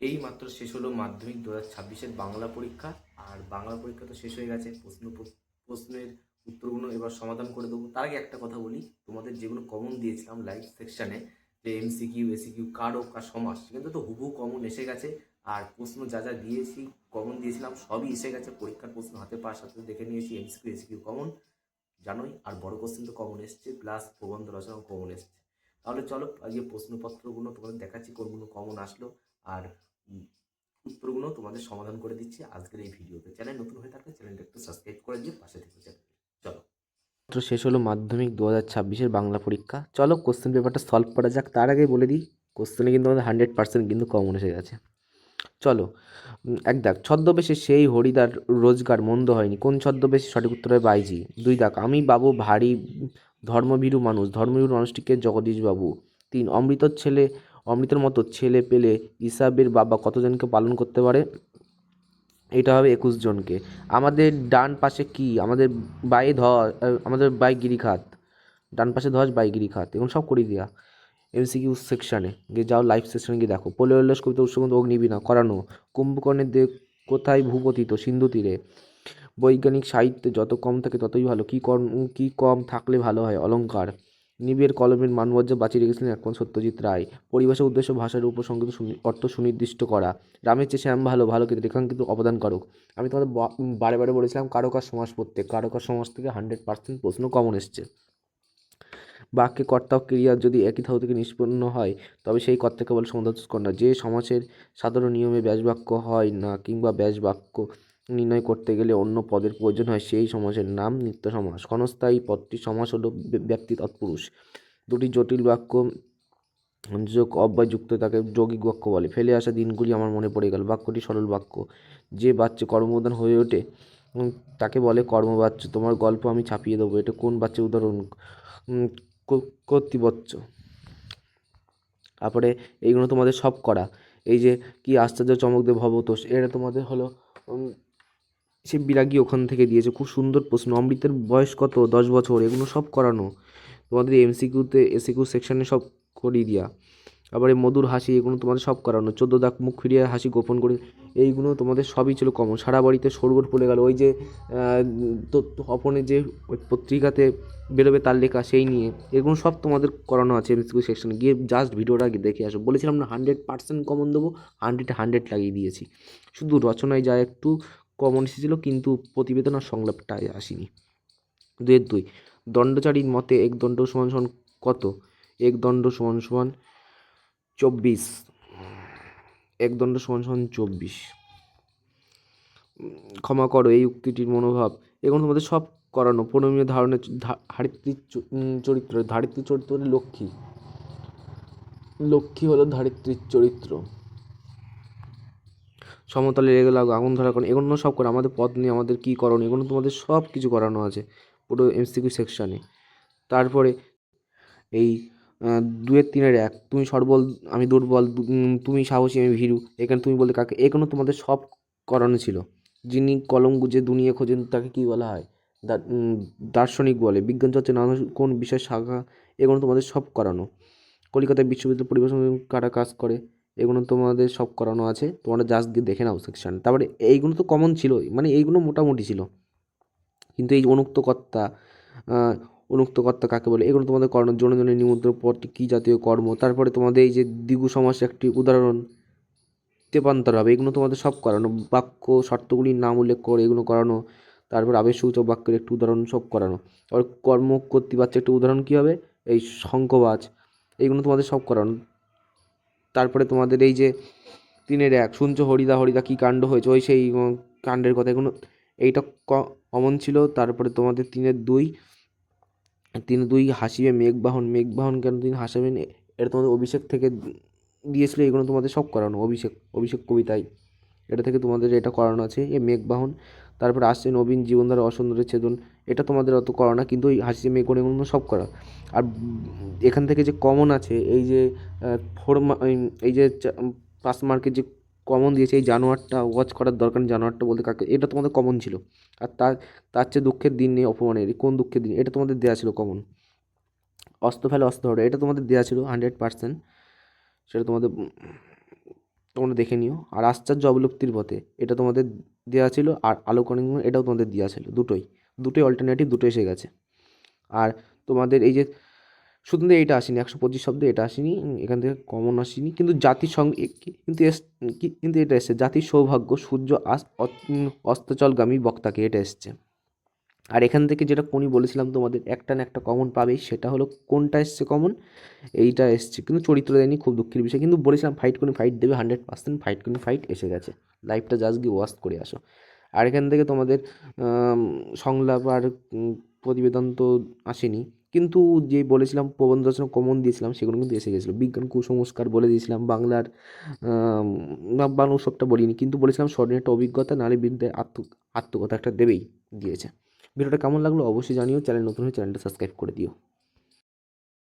এই মাত্র শেষ হলো মাধ্যমিক দু হাজার ছাব্বিশের বাংলা পরীক্ষা, আর বাংলা পরীক্ষা তো শেষ হয়ে গেছে। প্রশ্ন, প্রশ্নের উত্তরগুলো এবার সমাধান করে দেবো। তার আগে একটা কথা বলি, তোমাদের যেগুলো কমন দিয়েছিলাম লাইভ সেকশানে যে এমসিকিউ এসিকিউ কারও কার সমাস কিন্তু তো হুবহু কমন এসে গেছে। আর প্রশ্ন যা যা দিয়েছি কমন দিয়েছিলাম, সবই এসে গেছে। পরীক্ষার প্রশ্ন হাতে সাথে সাথে দেখে নিয়েছি এমসিকিউ এসিকিউ কমন জানোই, আর বড় কোশ্চেন তো কমন এসছে প্লাস প্রবন্ধ রচনাও কমন এসছে। তাহলে চলো, আজকে প্রশ্নপত্রগুলো তোমাদের দেখাচ্ছি, কোনগুলো কমন আসলো। আর উত্তরগুলো তোমাদের সমাধান করে দিচ্ছি আজকের এই ভিডিওতে। চ্যানেল নতুন হয়ে থাকলে চ্যানেলটা একটু সাবস্ক্রাইব করে দিয়ে পাশে থেকে চলো। মাত্র শেষ হলো মাধ্যমিক দু হাজার ছাব্বিশের বাংলা পরীক্ষা। চলো কোশ্চেন পেপারটা সলভ করা যাক। তার আগে বলে দিই কোশ্চেনে কিন্তু আমাদের হান্ড্রেড পার্সেন্ট কিন্তু কমন এসে গেছে। চলো। এক দাগ ছদ্মবেশে সেই হরিদার রোজগার মন্দ হয়নি। কোন ছদ্মবেশে সঠিক উত্তর হয় বাইজি? দুই দাগ আমি বাবু ভারী ধর্মভীরু মানুষ। ধর্মভীরু মানুষটিকে জগদীশ বাবু তিন, অমৃতর ছেলে অমৃতের মতো ছেলে পেলে ইসাবের বাবা কতজনকে পালন করতে পারে? এটা হবে একুশ জনকে। আমাদের ডান পাশে কি? আমাদের বাই ধ আমাদের বাই গিরিখাত। ডান পাশে ধস, বাই গিরিখাত। এখন সব করে দিয়া। এমসিকিউ সেকশানে গিয়ে যাও, লাইভ সেকশনে গিয়ে দেখো। পোলে উল্লাস কবিতা উৎসবন্ধ অগ্নিবীণা করানো। কুম্ভকর্ণের দে কোথায় ভূপতিত? সিন্ধু তীরে। বৈজ্ঞানিক সাহিত্যে যত কম থাকে ততই ভালো। কী কম কী কম থাকলে ভালো হয়? অলংকার নিবের কলমের মানবজ্জা বাঁচিয়ে রেখেছিলেন একমাত্র সত্যজিৎ রায়। পরিভাষা উদ্দেশ্য ভাষার উপসংগত সুনি- অর্থ সুনির্দিষ্ট করা। রামের চেয়ে শ্যাম ভালো ভালো কিন্তু রেখাঙ্কিত অবদান করুক। আমি তোমাদের বারে বারে বলেছিলাম, কারকার সমাজ পড়তে কারকার সমাজ থেকে হান্ড্রেড পার্সেন্ট প্রশ্ন কমন এসছে। বাক্যে কর্তা ও ক্রিয়া যদি একই ধাতু থেকে নিষ্পন্ন হয়, তবে সেই কর্তাকে বলে সমুদ্র যে সমাজের সাধারণ নিয়মে ব্যাসবাক্য হয় না কিংবা ব্যাসবাক্য নির্ণয় করতে গেলে অন্য পদের প্রয়োজন হয় সেই সমাসের নাম নিত্য সমাস। ক্ষণস্থায়ী পদটি সমাস হলো ব্যক্তি তৎপুরুষ। দুটি জটিল বাক্য যোগ অব্যয় যুক্ত তাকে যৌগিক বাক্য বলে। ফেলে আসা দিনগুলি আমার মনে পড়ে গেল। বাক্যটি সরল বাক্য। যে বাচ্চা কর্মপ্রধান হয়ে ওঠে তাকে বলে কর্মবাচ্য। তোমার গল্প আমি ছাপিয়ে দেবো। এটা কোন বাচ্চা উদাহরণ? কর্তৃপক্ষ তারপরে এইগুলো তোমাদের সব করা। এই যে, কি আশ্চর্য চমক দে ভবতোষ এটা তোমাদের হলো সে বিরাগী ওখান থেকে দিয়েছে। খুব সুন্দর প্রশ্ন। অমৃতের বয়স কত? দশ বছর। এগুলো সব করানো। তোমাদের এমসিকিউতে এসিকিউ সেকশনে সব করিয়ে দেওয়া আবার এই মধুর হাসি, এগুলো তোমাদের সব করানো। চোদ্দ দাগ মুখ ফিরিয়ে হাসি গোপন করে। এইগুলো তোমাদের সবই ছিল কমন। সারা বাড়িতে সরগোট পড়ে গেল। ওই যে অপনের যে পত্রিকাতে বেরোবে তার লেখা সেই নিয়ে। এগুলো সব তোমাদের করানো আছে এমসিকিউ সেকশনে গিয়ে জাস্ট ভিডিওটা দেখে আসো। বলেছিলাম না হান্ড্রেড পার্সেন্ট কমন দেবো হান্ড্রেডে হান্ড্রেড লাগিয়ে দিয়েছি। শুধু রচনায় যা একটু কমন এসেছিল কিন্তু প্রতিবেদন আর সংলাপটায় আসেনি। দুয়ের দুই দণ্ডচারীর মতে এক দণ্ড সমান সমান কত? এক দণ্ড সমান সমান চব্বিশ। এক দণ্ড সমান সমান চব্বিশ। ক্ষমা করো এই উক্তিটির মনোভাব। এগুলো তোমাদের সব করানো। প্রণমীয় ধারণের উম, চরিত্র। ধারিত্রীর চরিত্র লক্ষ্মী। লক্ষ্মী হলো ধারিত্রীর চরিত্র। সমতলে লেগে লাগো, আগুন ধরা করো, এগুলো সব করে, আমাদের পথ নিয়ে আমাদের কী করণ এগুলো তোমাদের সব কিছু করানো আছে পুরো এমসিকিউ সেকশানে তারপরে এই দুয়ের তিনের এক, তুমি সর্বল, আমি দুর্বল তুমি সাহসী, আমি ভীরু, এখানে তুমি বলতে কাকে, এগুলো তোমাদের সব করানো ছিল। যিনি কলম গুজে দুনিয়া খোঁজেন, তাকে কী বলা হয়? দার্শনিক বলে, বিজ্ঞান চর্চা নানা কোন বিষয় শাখা, এগুলো তোমাদের সব করানো। কলকাতা বিশ্ববিদ্যালয় পরিবেশ কারা কাজ করে? এগুলো তোমাদের সব করানো আছে। তোমরা জাস্ট গিয়ে দেখে নাও সেকশন তারপরে এইগুলো তো কমন ছিল মানে এইগুলো মোটামুটি ছিল। কিন্তু এই অনুক্ত কর্তা আহ, অনুক্ত কর্তা কাকে বলে এগুলো তোমাদের করানো জনজনের নিমন্ত্রণ পরটি কী জাতীয় কর্ম তারপরে তোমাদের এই যে দ্বিগু সমাস একটি উদাহরণ তেপান্তর হবে এগুলো তোমাদের সব করানো বাক্য শর্তগুলির নাম উল্লেখ করে এগুলো করানো তারপর আবেশসূচক বাক্যের একটু উদাহরণ সব করানো। আর কর্ম কর্তৃবাচ্য একটা উদাহরণ কী হবে? এই শঙ্খবাজ এইগুলো তোমাদের সব করানো। তারপরে তোমাদের এই যে তিনের এক, শুনছো হরিদা হরিদা কী কাণ্ড হয়েছে? ওই সেই কাণ্ডের কথা এগুলো এইটা কমন ছিল, তারপরে তোমাদের তিনের দুই, তিন দুই হাসিবে মেঘবাহন মেঘবাহন কেন তিনি হাসাবেন এটা তোমাদের অভিষেক থেকে দিয়েছিল, এগুলো তোমাদের সব করানো, অভিষেক অভিষেক কবিতায়, এটা থেকে তোমাদের এটা করানো আছে, এ মেঘবাহন তারপরে আসছে নবীন জীবনধারা অসুন্দরের ছেদন। এটা তোমাদের অত করা না, কিন্তু ওই হাসিছে মেঘ এগুলো সব করা। আর এখান থেকে যে কমন আছে, এই যে ফোর এই যে পাঁচ মার্কের যে কমন দিয়েছে, এই জানোয়ারটা ওয়াচ করার দরকার জানোয়ারটা বলতে কাকে, এটা তোমাদের কমন ছিল। আর তার তার চেয়ে দুঃখের দিন নেই অপমানের কোন দুঃখের দিন, এটা তোমাদের দেওয়া ছিল কমন অস্ত্র ফেলে অস্ত্র এটা তোমাদের দেওয়া ছিল হান্ড্রেড পার্সেন্ট সেটা তোমাদের তোমরা দেখে নিও। আর আশ্চর্য অবলুপ্তির পথে এটা তোমাদের দেওয়া ছিল আর আলোকরণ এটাও তোমাদের দেওয়া ছিল দুটোই। দুটোই অল্টারনেটিভ দুটো এসে গেছে। আর তোমাদের এই যে, শুধু এইটা আসেনি, একশো পঁচিশ শব্দ এটা আসেনি, এখান থেকে কমন আসেনি। কিন্তু জাতির সঙ্গে কিন্তু এস কিন্তু এটা এসছে। জাতির সৌভাগ্য সূর্য আস অস্তচলগামী বক্তাকে এটা এসছে। আর এখান থেকে যেটা কোনি বলেছিলাম তোমাদের, একটা না একটা কমন পাবেই সেটা হলো কোনটা এসছে কমন এইটা এসছে, কিন্তু চরিত্র দেয়নি, খুব দুঃখের বিষয়। কিন্তু বলেছিলাম ফাইট কোনি ফাইট দেবে হান্ড্রেড পার্সেন্ট ফাইট কোনি ফাইট এসে গেছে। লাইফটা জাস্ট গিয়ে ওয়াশ করে আসো। আর এখান থেকে তোমাদের সংলাপ আর প্রতিবেদন তো আসেনি। কিন্তু যে বলেছিলাম, প্রবন্ধ রচনা কমন দিয়েছিলাম, সেগুলো কিন্তু এসে গেছিল। বিজ্ঞান কুসংস্কার বলে দিয়েছিলাম, বাংলার বাংলা উৎসবটা বলিনি। কিন্তু বলেছিলাম স্মরণীয় একটা অভিজ্ঞতা নারী বিদ্যায় আত্ম, আত্মকথা একটা দেবেই, দিয়েছে। ভিডিওটা কেমন লাগল অবশ্যই জানিও। চ্যানেল নতুন হয়ে চ্যানেলটা সাবস্ক্রাইব করে দিও।